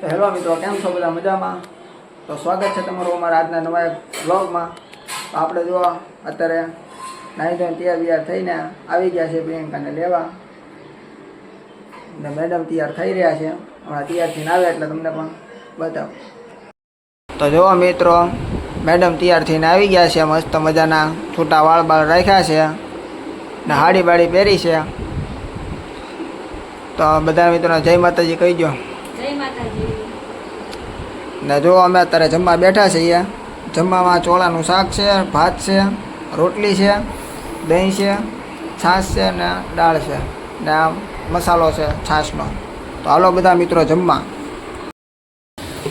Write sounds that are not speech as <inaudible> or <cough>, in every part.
તો હેલો મિત્રો, કેમ છો બધા મજામાં? તો સ્વાગત છે તમારું અમારા આજના નવા બ્લોગમાં તો આપણે જો અત્યારે નાહી ધોઈને તૈયાર બિયાર થઈને આવી ગયા છે પ્રિયંકાને લેવા. ને મેડમ તૈયાર થઈ રહ્યા છે. હમણાં તૈયાર થઈને આવે એટલે તમને પણ બતાવું. તો જુઓ મિત્રો, મેડમ તૈયાર થઈને આવી ગયા છે, મસ્ત મજાના છૂટા વાળ બાળ રાખ્યા છે ને હાડી બાડી પહેરી છે. તો બધા મિત્રોને જય માતાજી કહી દો ને જો અમે અત્યારે જમવા બેઠા છીએ, જમવામાં ચોળાનું શાક છે, ભાત છે, રોટલી છે, દહીં છે, છાશ છે ને દાળ છે ને આ મસાલો છે છાશનો. તો હાલો બધા મિત્રો જમવા.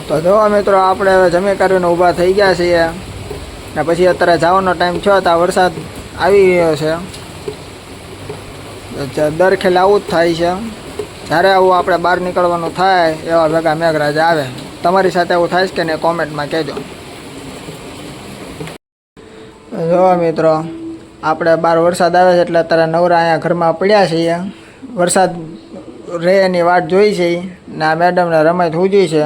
તો જો મિત્રો આપણે હવે જમી કરીને ઊભા થઈ ગયા છીએ ને પછી અત્યારે જવાનો ટાઈમ થયો તો વરસાદ આવી રહ્યો છે. દર ખેલે આવું જ થાય છે. જ્યારે આવું આપણે બહાર નીકળવાનું થાય એવા ભેગા મેઘરાજ આવે. તમારી સાથે એવું થાય છે કે નહીં કોમેન્ટમાં કહેજો. જો મિત્રો આપણે બહાર વરસાદ આવે છે એટલે અત્યારે નવરા અહીંયા ઘરમાં પડ્યા છીએ. વરસાદ રહે એની વાટ જોઈ છે. ને આ મેડમને રમત સૂજી છે.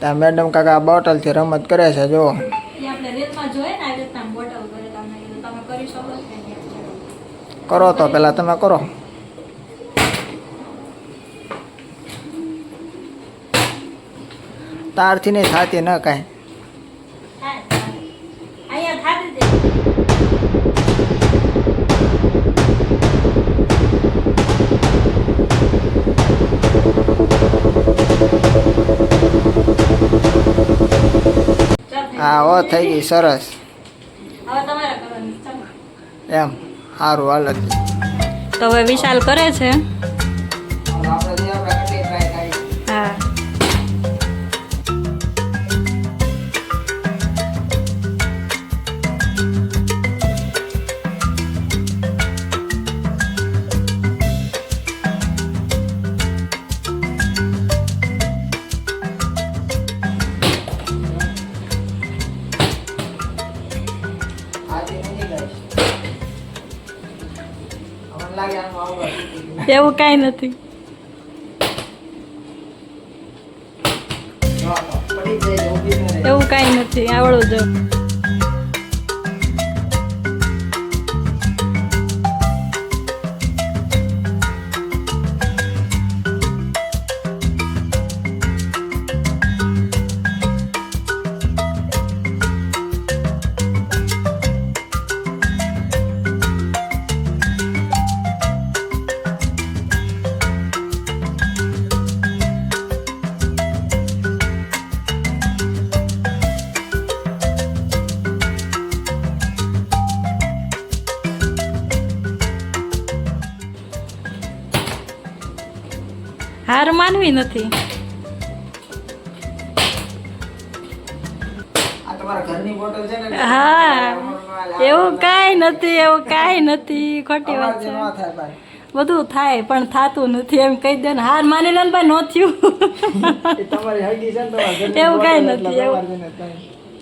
ત્યાં મેડમ કાકા બોટલથી રમત કરે છે જો એ આપણે રેતમાં જોઈએ ને આવી રીતના બોટલ કરે તમને કીધું તમે કરી શકો છો કે નહીં? કરો તો પહેલાં તમે કરો. તારથી નહીં થાતી ન કાંઈ. હા ઓ થઈ ગઈ, સરસ. એમ સારું હાલ તો હવે વિશાલ કરે છે. એવું કાંઈ નથી. એવું કાંઈ નથી આવડું જો. હાર માનવી નથી. હા એવું કાંઈ નથી એવું કાંઈ નથી. ખોટી વાત છે. બધું થાય પણ થાતું નથી. એમ કહી દે ને હાર માની લે ને ભાઈ નો થયું. <laughs> એવું કાંઈ નથી, એવું.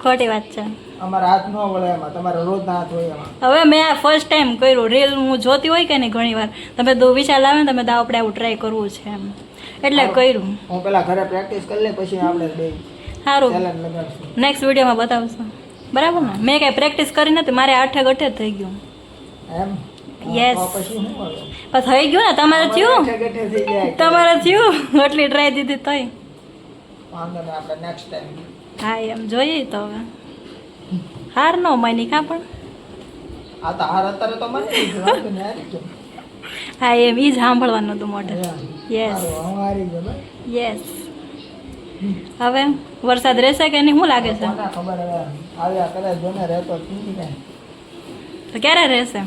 ખોટી વાત છે. અમારા હાથ ન વળે એમાં તમારે રોજ ના હાથ હોય એમાં. હવે મેં આ ફર્સ્ટ ટાઈમ કર્યું. રીલ હું જોતી હોય કે નહીં ઘણી વાર તમે દો વિશાલ આવે ને તમે દાવ આપણે આવું ટ્રાય કરવું છે એમ. એટલે કર્યું. હું પેલા ઘરે પ્રેક્ટિસ કરી લે પછી આપણે બે સારું નેક્સ્ટ વિડીયોમાં બતાવશો. બરાબર ને? મેં કાંઈ પ્રેક્ટિસ કરી નથી મારે આઠે ગઠે થઈ ગયું. એમ? યસ પછી પણ થઈ ગયું ને તમારે થયું? તમારે થયું? એટલી ટ્રાય દીધી તોય. હા એમ જોઈએ તો હવે. હાર નો માની કાં પણ? આ તો હાર અત્યારે તો મને હા એમ એ જ સાંભળવાનું હતું મોઢે. યસ યસ હવે વરસાદ રહેશે કે નહીં શું લાગે છે? જ. તો ક્યારે રહેશે?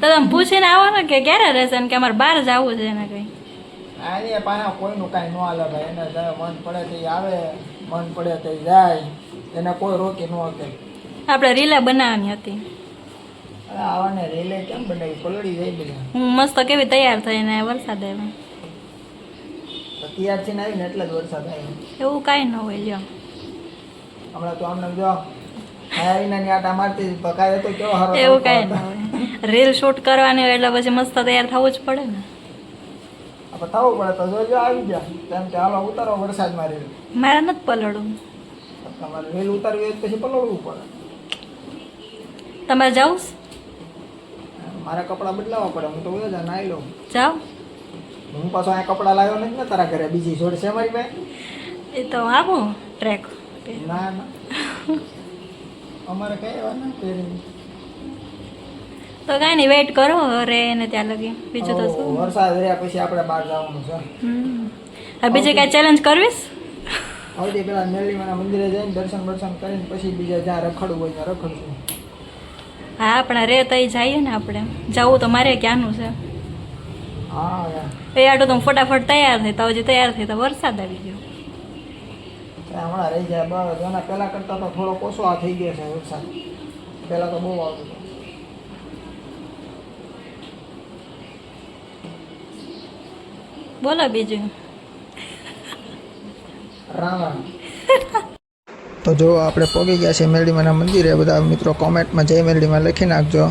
તો તમે પૂછીને આવો ને કે ક્યારે રહેશે ને કે અમારે બહાર જવું છે એને કંઈ. આની પાછા કોઈનું કાંઈ ન હાલે ભાઈ. એને મન પડે તે આવે મન પડે તે જાય. એને કોઈ રોકી ન શકે. આપણે રીલા બનાવવાની હતી. આવાને રેલે કેમ બનાવી? પલળી જાય બધા. હું મસ્ત કેવી તૈયાર થઈને વરસાદ આવ્યો. તો તૈયારથી આવીને એટલે જ વરસાદ આવ્યો. એવું કાંઈ ન હોય લ્યો હમણાં તો આમને જો એવું કઈ ના હોય. રીલ શૂટ કરવાની હોય એટલે પછી મસ્ત તૈયાર થવું જ પડે ને. થવું પડે તો જોજો આવી ગયા કેમ કે હાલો ઉતારો વરસાદમાં રેલ મારે નથી પલળવું. તમારે રીલ ઉતારવી પછી પલળવું પડે. તમારે જાઉં મારા કપડાં બદલાવવા પડે હું તો બધા નાઈ લઉં. જાવ? હું પાછો આ કપડાં લાવ્યો નથી ને તારા ઘરે બીજી જોડે છે મારી પાસે? એ તો આવો ટ્રેક. ના ના. અમારે કઈ એવા ના પહેરી તો કાંઈ નહીં વેઇટ કરો રે ને ત્યાં લગી. બીજું તો શું? વરસાદ રહ્યા પછી આપણે બહાર જવાનું છે. હા હવે બીજી કાંઈ ચેલેન્જ કરવીશ? આવતી પેલા મેરલીમાના મંદિરે જઈને દર્શન દર્શન કરીને પછી બીજા જ્યાં રખડવું હોય ત્યાં રખડશું. હા આપણે રે તઈ જઈએ ને આપણે. જવું તો મારે ક્યાંનું છે? એ આટો તો ફટાફટ તૈયાર થઈ તો હજી તૈયાર થઈ તો વરસાદ આવી ગયો. હમણાં રહી જાય બસ. એના પહેલા કરતાં તો થોડો ઓછો આ થઈ ગયો છે વરસાદ. પહેલાં તો બહુ આવતો હતો. બોલો બીજું. રામ તો જો આપણે પહોંચી ગયા છીએ મેરડીમાના મંદિરે, બધા મિત્રો કોમેન્ટમાં જય મેરડીમાં લખી નાખજો.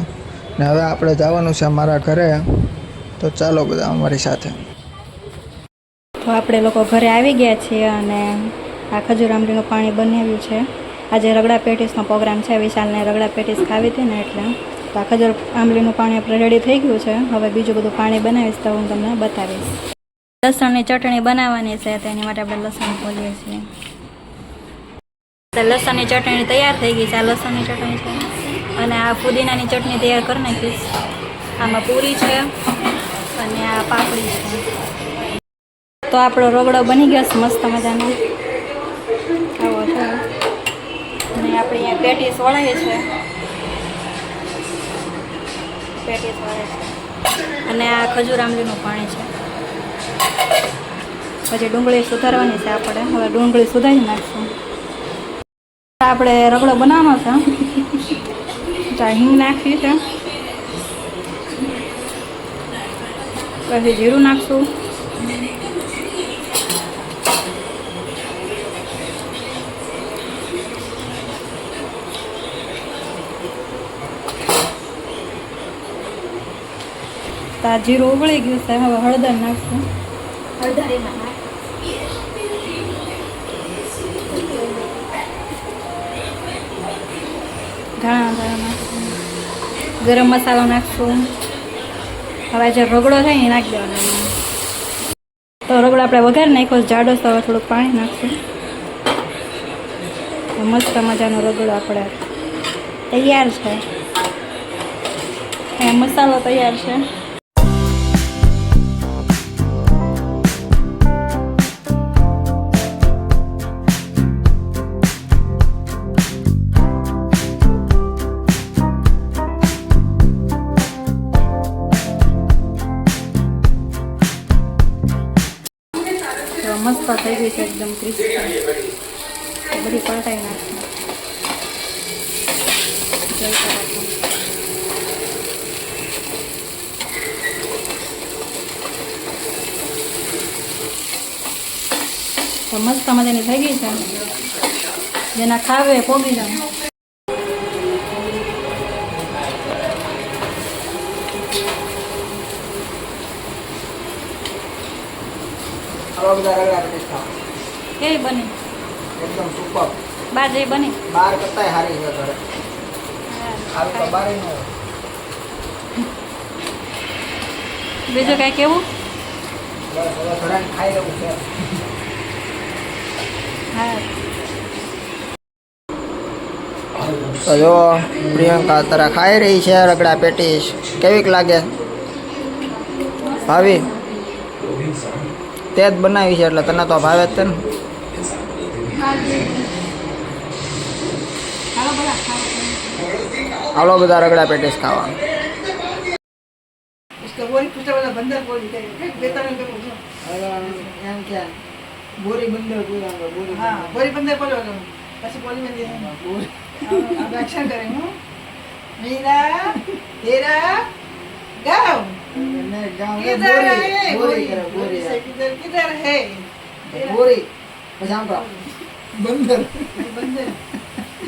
ને હવે આપણે જવાનું છે અમારા ઘરે. તો ચાલો બધા અમારી સાથે. તો આપણે લોકો ઘરે આવી ગયા છીએ અને આ ખજૂર આંબલીનું પાણી બનાવ્યું છે. આજે રગડા પેટીસનો પ્રોગ્રામ છે. વિશાલને રગડા પેટીસ ખાવી હતી ને એટલે. તો આ ખજૂર આંબલીનું પાણી આપણે રેડી થઈ ગયું છે. હવે બીજું બધું પાણી બનાવીશ તો હું તમને બતાવીશ. લસણની ચટણી બનાવવાની છે. તેની માટે આપણે લસણ ખોલીએ છીએ. લસણની ચટણી તૈયાર થઈ ગઈ છે. આ લસણની ચટણી છે. અને આ ફુદીનાની ચટણી તૈયાર કરી નાખીશ. આમાં પૂરી છે અને આ પાપડી છે. તો આપણો રગડો બની ગયો છે. મસ્ત મજાનો. આવો છે. અને આપણે અહીંયા પેટીસ વળાવીએ છે. પેટીસ વળે છે. અને આ ખજૂર આંબલીનું પાણી છે. પછી ડુંગળી સુધારવાની છે આપણે. હવે ડુંગળી સુધારી નાખશું. આપણે રગડો બનાવવાનો છે હિંગ નાખીએ છે. પછી જીરું નાખશું. તો જીરું ઉગળી ગયું છે, હવે હળદર નાખશું. હળદર ધાણા નાખશું. ગરમ મસાલો નાખશું. હવે જે રગડો થાય ને નાખી દેવાનો. તો રગડો આપણે વઘાર નાખ્યો, જાડો તો થોડુંક પાણી નાખશું. મસ્ત મજાનો રગડો આપણે તૈયાર છે. મસાલો તૈયાર છે. ગઈ છે એકદમ ક્રિસ્પી બધી પલટાઈ નાખી. મસ્ત મજાની થઈ ગઈ છે. જેના ખાવે પોગી જાય. આવા ખાવા. કેવી બની? એકદમ સુપર બાર જેવી બની? બાર કરતાંય હારી છે ઘરે. સારું તો બારે ન બીજું કાંઈ કેવું? ખાઈ લેવું છે. તો જો પ્રિયંકા તારા ખાઈ રહી છે રગડા પેટીસ. કેવીક લાગે? ભાવી? તે જ બનાવી છે એટલે તને તો ભાવે જ છે ને? હાલો બધા રગડા પેટીસ ખાવા એમ કે બોરી બંદર બોરી હા બોરી બંદર બોલો પછી બોલી બંદર આપણે એક્શન કરે હું મીરા તેરા ગાવ किधर है બોરી गोरी કરે બોરી से किधर किधर है બોરી પછી આમ કરો બંદર बंदर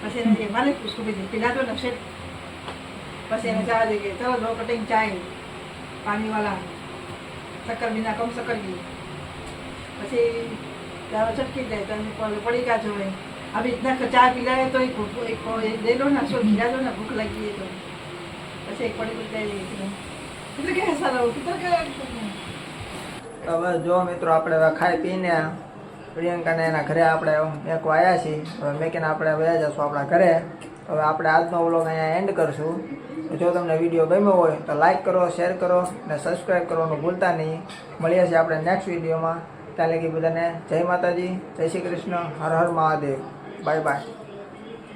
પછી એને કહેવાને જ પૂછવું બીજું પેલા તો નકશે પછી એને જવા દે કે, ચલો દો કટિંગ ચાય પાણીવાલા શક્કર બિના કમ શક્કર ગઈ પછી તારો છટકી જાય, તને પડી ગયા જોવે. હવે ઇતના ચા પીલાવે તો એક દે લો ના શું ઘીરા દો ને, ભૂખ લાગી તો પછી એક પડી પડી જાય કે હસા રહું તો કે હવે જો મિત્રો, આપણે ખાઈ પીને પ્રિયંકાને એના ઘરે આપણે મેકો આવ્યા છીએ. હવે મેકીને આપણે વયા જશું આપણા ઘરે. હવે આપણે આજનો વ્લોગ અહીંયા એન્ડ કરશું. જો તમને વીડિયો ગમ્યો હોય તો લાઈક કરો શેર કરો અને સબસ્ક્રાઈબ કરવાનું ભૂલતા નહીં. મળીએ છીએ આપણે નેક્સ્ટ વિડીયોમાં ત્યાં લગી બધાને જય માતાજી, જય શ્રી કૃષ્ણ, હર હર મહાદેવ. Bye bye